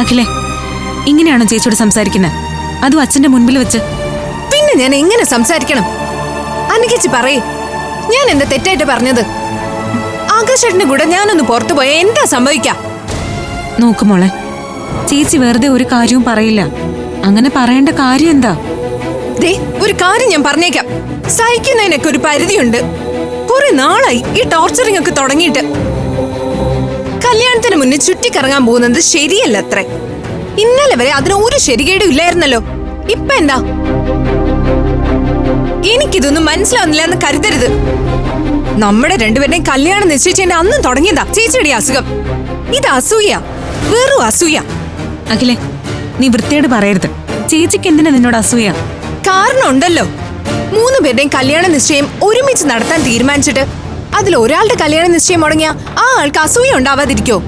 അഖിലേ ഇങ്ങനെയാണോ ചേച്ചിയോട് സംസാരിക്കുന്നത് അതും അച്ഛന്റെ മുൻപിൽ വെച്ച്. പിന്നെ ഞാൻ എങ്ങനെ സംസാരിക്കണം? അനുകിച്ച് പറയേ. ഞാൻ എന്താ തെറ്റായിട്ട് പറഞ്ഞത്? ആകാശേട്ടന്റെ കൂടെ ഞാനൊന്ന് പുറത്തു പോയാൽ എന്താ സംഭവിക്ക? നോക്ക് മോളെ ചേച്ചി വെറുതെ ഒരു കാര്യവും പറയില്ല. അങ്ങനെ പറയേണ്ട കാര്യം എന്താ? ദേ ഒരു കാര്യം ഞാൻ പറഞ്ഞേക്കാം. സഹിക്കുന്നതിനൊക്കെ ഒരു പരിധിയുണ്ട്. കുറെ നാളായി ഈ ടോർച്ചറിംഗ് ഒക്കെ തുടങ്ങിയിട്ട്. കല്യാണത്തിന് മുന്നേ ചുറ്റിക്കറങ്ങാൻ പോകുന്നത് ശരിയല്ല അത്രേ ഇന്നലെ വരെ അതിന് ഒരു ശരികേടും ഇല്ലായിരുന്നല്ലോ. ഇപ്പൊ എന്താ? എനിക്കിതൊന്നും മനസ്സിലാവുന്നില്ല എന്ന് കരുതരുത്. നമ്മുടെ രണ്ടുപേരുടെയും കല്യാണം നിശ്ചയിച്ചതിന്റെ അന്നും തുടങ്ങിയതാ. ചേച്ചിയുടെ അസുഖം. ഇത് അസൂയ. വെറും അസൂയ. അഖിലെ നീ വൃത്തിയോട് പറയരുത്. ചേച്ചിക്ക് എന്തിനാ നിന്നോട് അസൂയ? കാരണം ഉണ്ടല്ലോ മൂന്ന് പേരുടെയും കല്യാണ നിശ്ചയം ഒരുമിച്ച് നടത്താൻ തീരുമാനിച്ചിട്ട് അതിൽ ഒരാളുടെ കല്യാണ നിശ്ചയം മുടങ്ങിയ ആ ആൾക്ക് അസൂയ ഉണ്ടാവാതിരിക്കോ?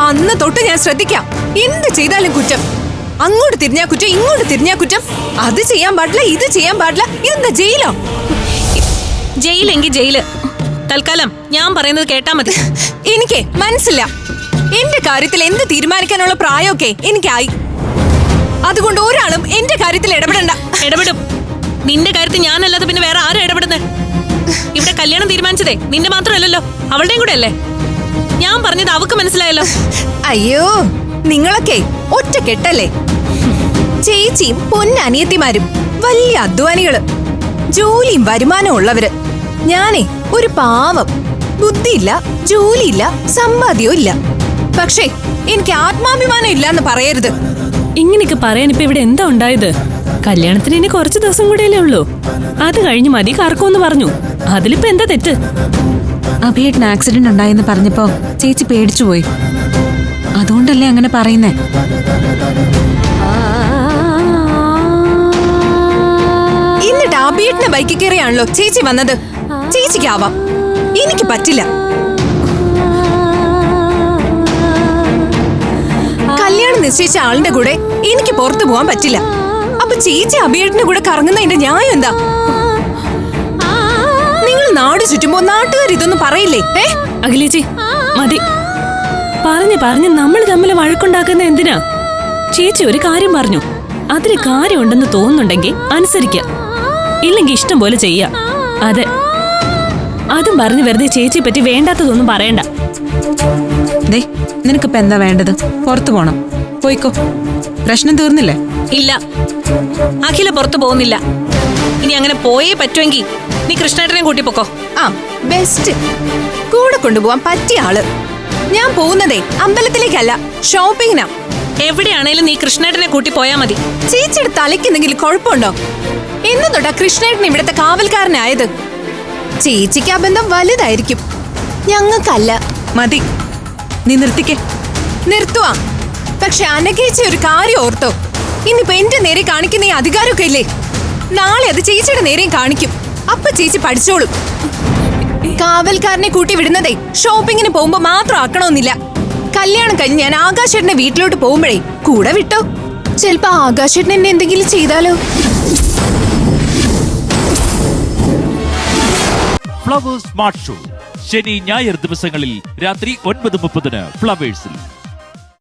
അന്ന് തൊട്ട് ഞാൻ ശ്രദ്ധിക്കാം. എന്ത് ചെയ്താലും കുറ്റം? അങ്ങോട്ട് തിരിഞ്ഞാ കുറ്റം ഇങ്ങോട്ട് തിരിഞ്ഞാ കുറ്റം. അത് ചെയ്യാൻ പാടില്ല ഇത് ചെയ്യാൻ പാടില്ല. ഇതെന്താ ജയിലോ? ജയിലെങ്കിൽ ജയിൽ. തൽക്കാലം ഞാൻ പറയുന്നത് കേട്ടാ മതി. എനിക്ക് മനസ്സില്ല. എന്റെ കാര്യത്തിൽ എന്ത് തീരുമാനിക്കാനുള്ള പ്രായമൊക്കെ എനിക്കായി. അതുകൊണ്ട് ഒരാളും എന്റെ കാര്യത്തിൽ ഇടപെടണ്ട. ഇടപെടും. നിന്റെ കാര്യത്തിൽ ഞാനല്ലാതെ പിന്നെ വേറെ ആരും ഇടപെടുന്നത് ഇവിടെ കല്യാണം തീരുമാനിച്ചതേ നിന്റെ മാത്രമല്ലല്ലോ അവളുടെയും കൂടെ അല്ലേ ഞാൻ പറഞ്ഞത് അവക്ക് മനസ്സിലായല്ലോ. അയ്യോ നിങ്ങളൊക്കെ ഒറ്റ കെട്ടല്ലേ? ചേച്ചിയും പൊന്നനിയത്തിമാരും വലിയ അധ്വാനികൾ ജോലിയും വരുമാനവും ഉള്ളവര്. ഞാനേ ഒരു പാവം. ബുദ്ധിയില്ല ജോലിയില്ല സമ്പാദ്യവും ഇല്ല. പക്ഷേ എനിക്ക് ആത്മാഭിമാനം ഇല്ലാന്ന് പറയരുത്. ഇങ്ങനെയൊക്കെ പറയാൻ ഇപ്പൊ ഇവിടെ എന്താ ഉണ്ടായത്? കല്യാണത്തിന് ഇനി കുറച്ച് ദിവസം കൂടെയല്ലേ ഉള്ളൂ. അത് കഴിഞ്ഞ് മതി കറക്കുമെന്ന് പറഞ്ഞു. അതിലിപ്പോ എന്താ തെറ്റ്? അഭിയേട്ടന് ആക്സിഡന്റ് ഉണ്ടായെന്ന് പറഞ്ഞപ്പോ ചേച്ചി പേടിച്ചു പോയി. അതുകൊണ്ടല്ലേ അങ്ങനെ പറയുന്നേ? എന്നിട്ട് അബിയേട്ടന്റെ ബൈക്കിൽ കയറിയാണല്ലോ ചേച്ചി വന്നത്? ചേച്ചിക്കാവാം. എനിക്ക് പറ്റില്ല. കല്യാണം നിശ്ചയിച്ച ആളിന്റെ കൂടെ എനിക്ക് പുറത്തു പോകാൻ പറ്റില്ല. അപ്പൊ ചേച്ചി അബിയേട്ടന്റെ കൂടെ കറങ്ങുന്നതിന്റെ ന്യായം എന്താ? നിങ്ങൾ നാട് ചുറ്റുമ്പോ നാട്ടുകാർ ഇതൊന്നും പറയില്ലേ? ഏ? അഖിലേച്ചി മതി. പറഞ്ഞു പറഞ്ഞു നമ്മൾ തമ്മിൽ വഴക്കുണ്ടാക്കുന്ന എന്തിനാ? ചേച്ചി ഒരു കാര്യം പറഞ്ഞു. അതിന് കാര്യമുണ്ടെന്ന് തോന്നുന്നുണ്ടെങ്കിൽ അനുസരിക്ക. ഇല്ലെങ്കിൽ ഇഷ്ടം പോലെ ചെയ്യ. അതെ. അതും പറഞ്ഞു വെറുതെ ചേച്ചിയെ പറ്റി വേണ്ടാത്തതൊന്നും പറയണ്ട. ദേ നിനക്കിപ്പോ എന്താ വേണ്ടത്? പുറത്തു പോണം. പോയിക്കോ. പ്രശ്നം തീർന്നില്ലേ? ഇല്ല. അഖില പുറത്തു പോകുന്നില്ല. ഇനി അങ്ങനെ പോയേ പറ്റുമെങ്കിൽ നീ കൃഷ്ണേട്ടനെ കൂട്ടി പൊക്കോ. ആ ബെസ്റ്റ് കൂടെ കൊണ്ടുപോവാൻ പറ്റിയ ആൾ. ഞാൻ പോകുന്നതേ അമ്പലത്തിലേക്കല്ല ഷോപ്പിങ്ങിനാ എവിടെയാണേലും നീ കൃഷ്ണേട്ടനെ കൂട്ടി പോയാ മതി. ചേച്ചിയുടെ തലയ്ക്ക് എന്തെങ്കിലും കുഴപ്പമുണ്ടോ? എന്ന് തൊട്ടാ കൃഷ്ണേട്ടൻ ഇവിടുത്തെ കാവൽക്കാരനായത്. ചേച്ചിക്ക് ആ ബന്ധം വലുതായിരിക്കും. ഞങ്ങൾക്കല്ല. മതി. നീ നിർത്തിക്കേ. നിർത്തുവാ. പക്ഷെ അനഘേച്ചി ഒരു കാര്യം ഓർത്തോ. ഇന്നിപ്പോ എന്റെ നേരെ കാണിക്കുന്ന ഈ അധികാരമൊക്കെ ഇല്ലേ? നാളെ അത് ചേച്ചിയുടെ നേരെയും കാണിക്കും. അപ്പൊ ചേച്ചി പഠിച്ചോളും. കാവൽക്കാരനെ കൂട്ടി വിടുന്നതേ ഷോപ്പിങ്ങിന് പോകുമ്പോ മാത്രം ആക്കണമെന്നില്ല. കല്യാണം കഴിഞ്ഞ് ഞാൻ ആകാശേട്ടനെ വീട്ടിലോട്ട് പോകുമ്പോഴേ കൂടെ വിട്ടോ. ചിലപ്പോ ആകാശേട്ടൻ എന്നെ എന്തെങ്കിലും ചെയ്താലോ? ഫ്ലവേഴ്സ് സ്മാർട്ട് ഷോ ശനി ഞായർ ദിവസങ്ങളിൽ രാത്രി ഒൻപത് മുപ്പതിന് ഫ്ലവേഴ്സിൽ